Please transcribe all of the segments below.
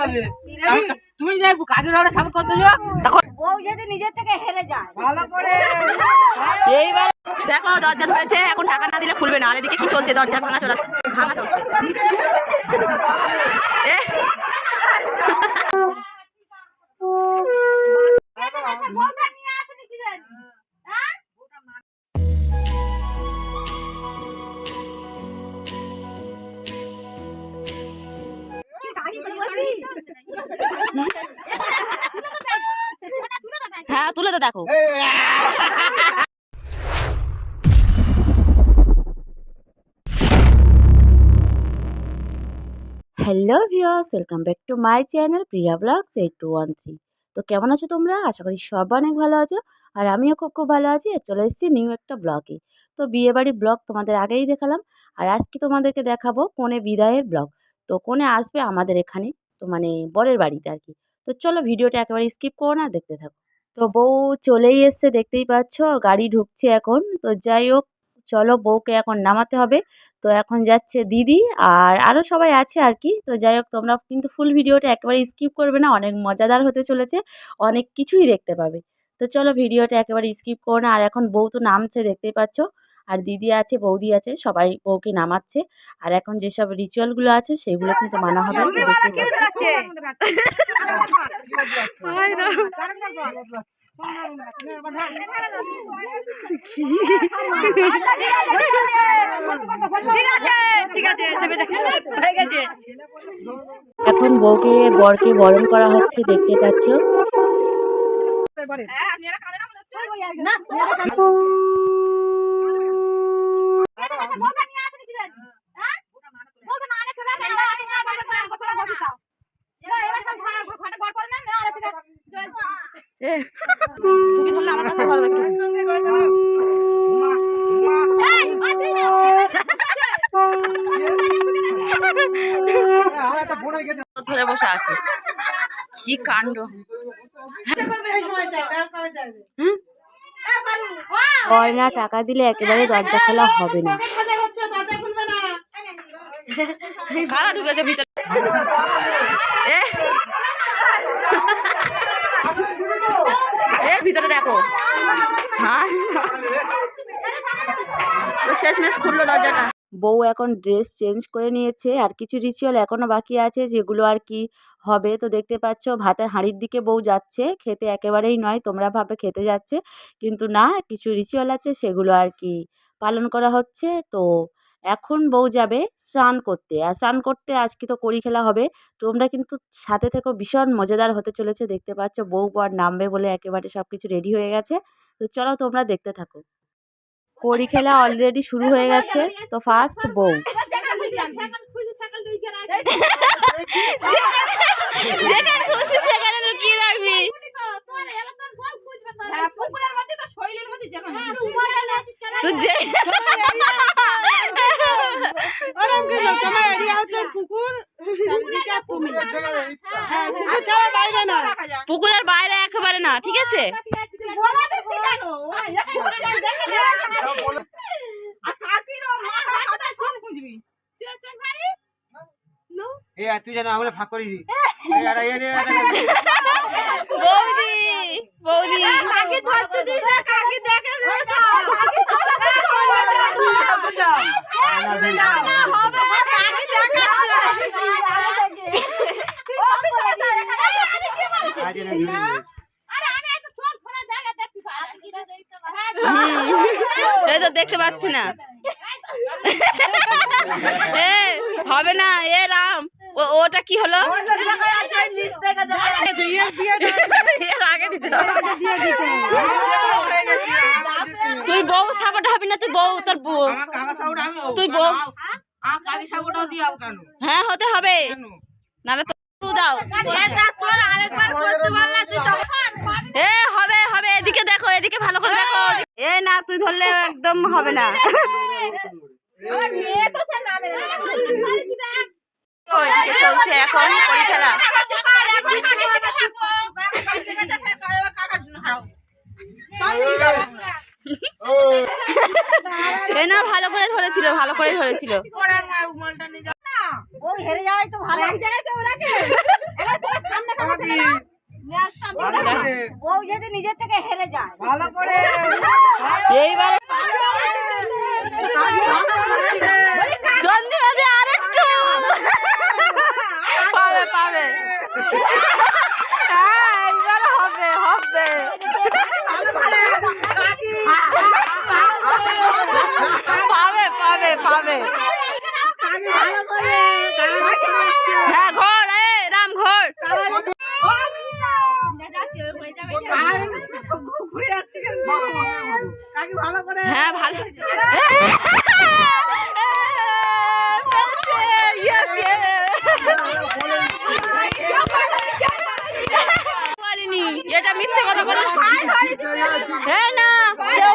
হবে। তুমি যাই কাজের ওরা সাপোর্ট করতে তখন বউ যদি নিজের থেকে হেরে যায়। ভালো করে। এইবার দেখো দরজা ধরেছে এখন টাকা না দিলে খুলবে না। আর এদিকে কি চলছে? দরজা ভাঙা চলা ভাঙা চলছে। এ, হ্যাঁ তুলে তো দেখো। Hello viewers welcome back to my channel Priya blogs eight two one three তো কেমন আছো তোমরা? আশা করি সব অনেক ভালো আছো, আর আমিও খুব খুব ভালো আছি, আর চলে এসেছি নিউ একটা ব্লগে তো বিয়েবাড়ির ব্লগ তোমাদের আগেই দেখালাম, আর আজকে তোমাদেরকে দেখাবো কোনে বিদায়ের ব্লগ তো কোনে আসবে আমাদের এখানে? তো মানে বরের বাড়িতে আর কি তো চলো ভিডিওটা একেবারে স্কিপ করো না, দেখতে থাকো। তো বউ চলেই এসছে, দেখতেই পাচ্ছ, গাড়ি ঢুকছে এখন। তো যাই হোক, চলো বউকে এখন নামাতে হবে। তো এখন যাচ্ছে দিদি আর আরও সবাই আছে আর কি তো যাই হোক, তোমরা কিন্তু ফুল ভিডিওটা একেবারে স্কিপ করবে না, অনেক মজাদার হতে চলেছে, অনেক কিছুই দেখতে পাবে। তো চলো ভিডিওটা একেবারে স্কিপ করো না। আর এখন বউ তো নামছে, দেখতেই পাচ্ছ। আর দিদি আছে বৌদি আছে সবাই বউকে নামাচ্ছে। আর এখন যেসব রিচুয়ালগুলো আছে সেগুলো কিন্তু মানা হবে। এখন বউকে বরকে বরণ করা হচ্ছে দেখতে পাচ্ছ। হ্যাঁ না আনে চলে আসে এবার তুমি ধরলে আমার কাছে ভালো ধরে বসে আছে। কি কাণ্ড? গয়না টাকা দিলে একেবারে দরজা খোলা হবে না। ভিতরে। দেখো। হ্যাঁ। শেষমেশ খুললো দরজাটা। বউ এখন ড্রেস চেঞ্জ করে নিয়েছে, আর কিছু রিচুয়াল এখনও বাকি আছে যেগুলো আর কি হবে। তো দেখতে পাচ্ছ, ভাতের হাঁড়ির দিকে বউ যাচ্ছে, খেতে একেবারেই নয়, তোমরা ভাবে খেতে যাচ্ছে, কিন্তু না, কিছু রিচুয়াল আছে সেগুলো আর কি পালন করা হচ্ছে। তো এখন বউ যাবে স্নান করতে, আর স্নান করতে আজকে তো কড়ি খেলা হবে। তোমরা কিন্তু সাথে থেকেও ভীষণ মজাদার হতে চলেছে। দেখতে পাচ্ছ, বউ বর নামবে বলে একেবারে সব কিছু রেডি হয়ে গেছে। তো চলো তোমরা দেখতে থাকো। কড়ি খেলা অলরেডি শুরু হয়ে গেছে তো ফার্স্ট বউ। পুকুরের বাইরে একেবারে না ঠিক লুকিয়ে রাখবি তুই এ জানো আমরা ফাঁক করি বৌদি বৌদি আজ পাচ্ছি না। এ হবে না এ রাম। ওটা কি হলো। তুই বউ সাপোর্ট হবি না তুই বউ তোর বউ। তুই বউ। হ্যাঁ হতে হবে। নাহলে দাও। এ হবে হবে। এদিকে দেখো এদিকে ভালো করে দেখো। এ না তুই ধরলে একদম হবে না। চলছে এখন খেলা না ভালো করে ধরেছিল ভালো করে ধরেছিল। ও হেরে যাওয়াই তো ভালো। এক জায়গায় কেউ রাখে এবার ভালো করে বউ যদি নিজের থেকে হেরে যায়। ভালো করে। এইবারে আরেকটু। পাবে পাবে হ্যাঁ এইবার হবে হবে পাবে পাবে পাবে হ্যাঁ ঘর এ রাম ঘর হ্যাঁ ভালো Yes, yes. বলিনি এটা মিথ্যে কথা বলে হ্যাঁ না কেউ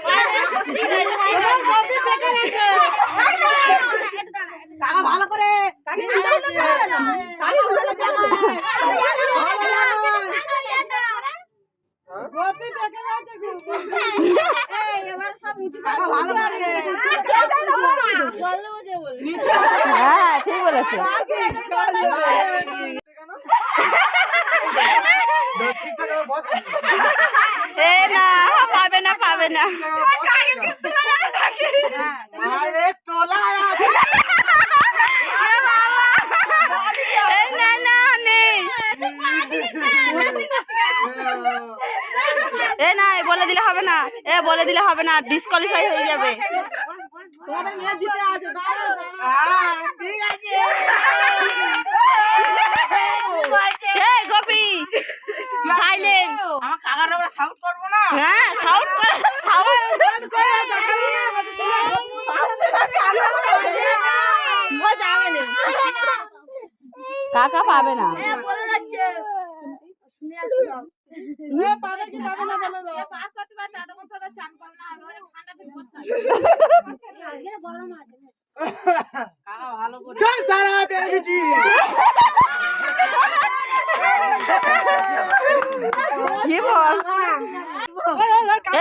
ভালো করে হ্যাঁ ঠিক বলেছে পাবে না। এ না না এ না বলে দিলে হবে না। এ বলে দিলে হবে না ডিসকোয়ালিফাই হয়ে যাবে। হ্যাঁ, ঠিক গোপি সাইলেন্ট আমার কাকার সাউট করব না? হ্যাঁ সাউন্ড করে সাউন্ড কাকা পাবে না। কাকা ভালো করে চল তারা পেয়ে গেছি। কি বল?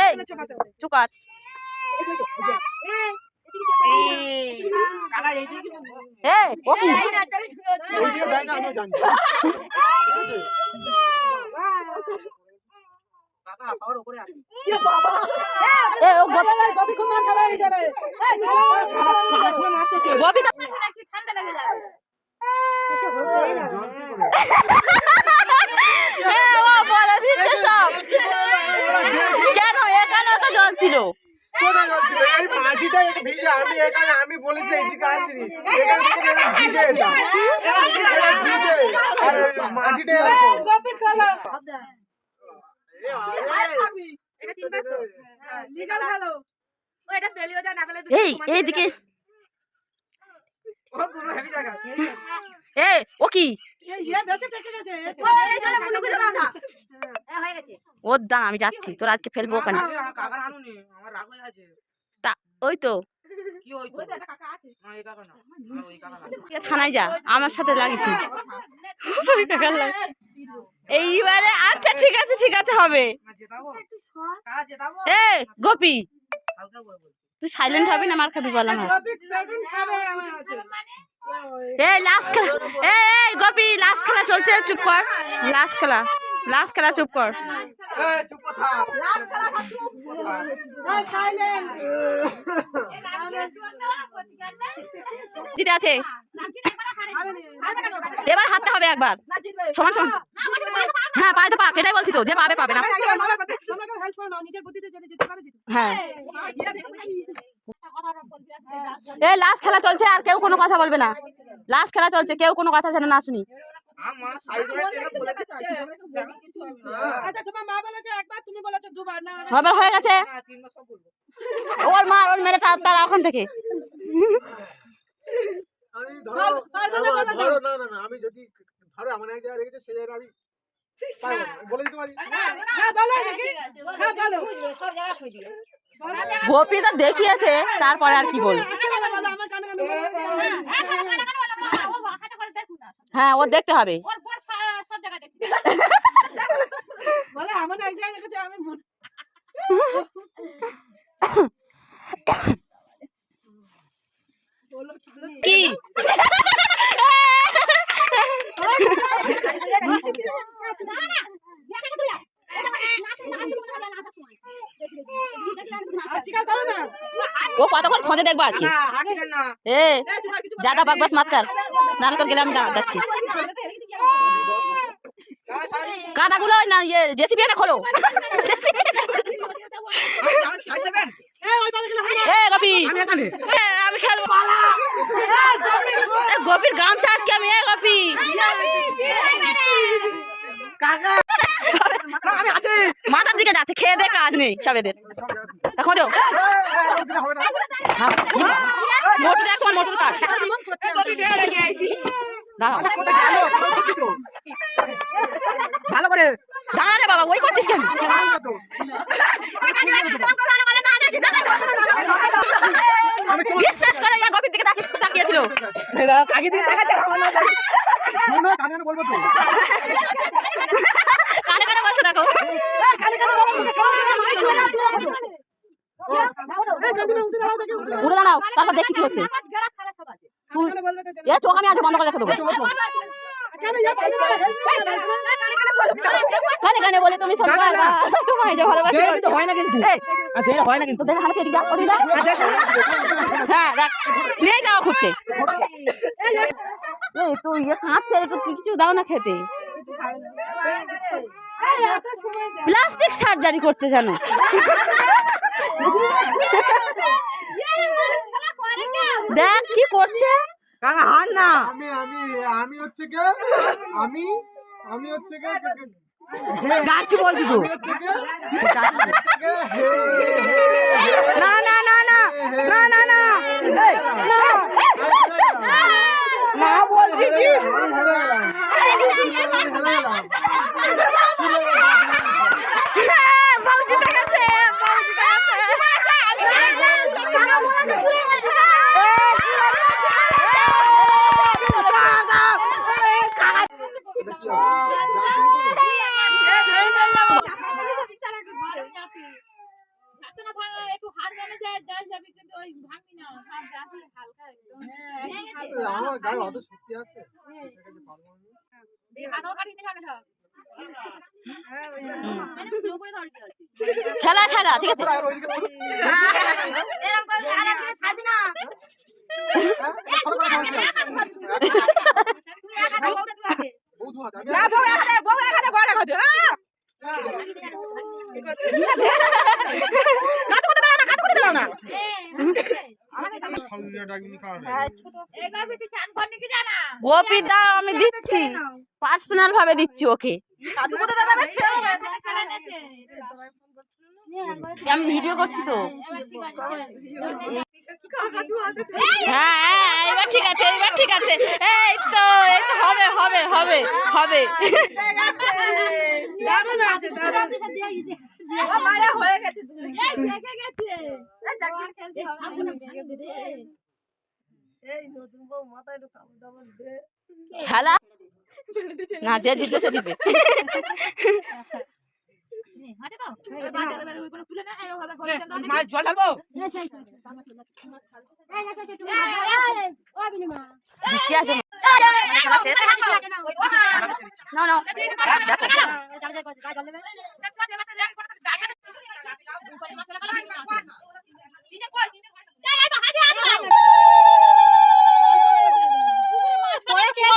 এই চুকাত। কাকা এইদিকে এ ও কি ওইদিকে যায় না আমি জানি কাকা পাওয়ার উপরে আছে এ ও গোপি গোপি তো এ, ও বলে দিচ্ছে সব কেন এখানেও তো জল ছিল কোথায় যাচ্ছিল? এই মাটিটা একটু ভিজে আমি এখানে আমি বলেছি এইদিকে আসিনি এখান ভিজে এটা। এটা ভিজে আর মাটিটা এরকম এই এইদিকে ও পুরো এ ও কি ওর দাম আমি যাচ্ছি তোর আজকে ফেলব ওখানে ওই তো কি ওই তো না এই কাকা না আমার ওই কাকা না এ থানায় যা আমার সাথে লাগিস এইবারে আচ্ছা ঠিক আছে ঠিক আছে হবে এ গোপি হালকা করে বল তুই সাইলেন্ট হবি না মার খাবি বললাম এই লাস্ট খেলা এই এই গোপি লাস্ট খেলা চলছে চুপ কর লাস্ট খেলা লাস্ট খেলা চুপ কর চুপ কথা এবার হবে একবার। সমান সমান। হ্যাঁ পায়ে তো পাক, এটাই বলছি তো, যে পাবে পাবে না। হ্যাঁ। লাস্ট খেলা চলছে, আর কেউ কোনো কথা বলবে না। লাস্ট খেলা চলছে, কেউ কোনো কথা যেন না শুনি। হয়ে গেছে ওর মা ওর মেরে তার ওখান থেকে আমি ধরো ধরো, ধরো না না না আমি যদি ধরো এমন এক জায়গায় রেখেছি সেই জায়গায় আমি পারব না, বলে দিতে পারি হ্যাঁ বলো দেখি হ্যাঁ বলো সব জায়গায় খুঁজি গোপী তো দেখিয়েছে তারপরে আর কি বলব আমার কানে কানে বলো হ্যাঁ কানে কানে বলো মা ও হাতে করে দেখুন না হ্যাঁ ও দেখতে হবে ওর পর সব জায়গায় দেখুন বলে আমার এক জায়গায় দেখেছে আমি মনে কি স্বীকার করো না ও খোঁজে দেখব আজকে। এ জাদা বাকবাস মাত কর। নাহলে তোর গেলে আমি যাচ্ছি। কাদাগুলো না ইয়ে জেসিবি এটা খোলো। এ আমি খেলব। এ, গোপির গামছা আজকে আমি এ গোপি। মাথার দিকে যাচ্ছে খেয়ে দে কাজ নেই সবেদের তা খোঁজো। মোটর দেখ মোটর কাজ। দাঁড়াও। ভালো করে দাঁড়া রে বাবা ওই করছিস কেন? বিশ্বাস করে ইয়া গভীর দিকে তাকিয়ে- তাকিয়েছিল। শোনো, কানে কানে বলব তো। কানে কানে বলছে দেখো। উঠে দাঁড়াও তারপর দেখছি কি হচ্ছে। চোখ আমি আজ বন্ধ করে রেখে দেবো। কানে কানে বলে তুমি সব তোমায় যে ভালোবাসি হয় না কিন্তু হয় না কিন্তু দেখে হাতে এদিকে ওদিকে যা। হ্যাঁ দেখ নেই যাওয়া খুঁজছে এই তুই ইয়ে কাঁদছে একটু কিছু দাও না খেতে প্লাস্টিক সার্জারি করছে জানো দেখ কি করছে আমি আমি আমি হচ্ছে কে? আমি আমি হচ্ছে কে? যাচ্ছি বলছি তো। না না না না। না না না। না। না বলছি আছে? খেলা খেলা ঠিক আছে। আর ওইদিকে পুরো- সরো করে খাওয়া আছে। বউ দু আমি- গোপীর দাও আমি দিচ্ছি। পার্সোনাল ভাবে দিচ্ছি ওকে। আমি ভিডিও করছি তো। হ্যাঁ হ্যাঁ এবার ঠিক আছে এবার ঠিক আছে। এই তো এই তো হবে হবে হবে হবে খেলা? না যে জিতবে সে জিতবে। জল ঢালবো বৃষ্টি আসবে না না।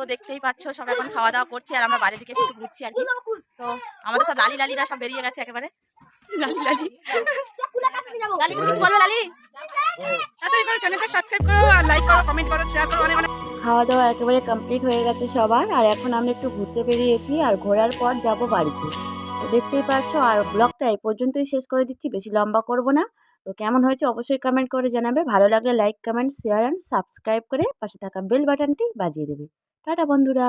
তো দেখতেই পাচ্ছ সব এখন খাওয়া দাওয়া করছি আর আমরা বাইরে দিকে একটু ঘুরছি আর কি। তো আমাদের সব লালি লালিরা সব বেরিয়ে গেছে একেবারে। লালি লালি। লালি কিছু বলবে লালি? তাড়াতাড়ি করে চ্যানেলটা সাবস্ক্রাইব করো আর লাইক করো কমেন্ট করো শেয়ার করো অনেক অনেক। খাওয়া দাওয়া একেবারে কমপ্লিট হয়ে গেছে সবার আর এখন আমরা একটু ঘুরতে বেরিয়েছি আর ঘোরার পর যাব বাড়িতে। তো দেখতেই পাচ্ছ আর ব্লগটা এই পর্যন্তই শেষ করে দিচ্ছি বেশি লম্বা করব না। তো কেমন হয়েছে অবশ্যই কমেন্ট করে জানাবে। ভালো লাগলে like comment share and subscribe করে পাশে থাকা বেল বাটনটি বাজিয়ে দেবে। টাটা বন্ধুরা।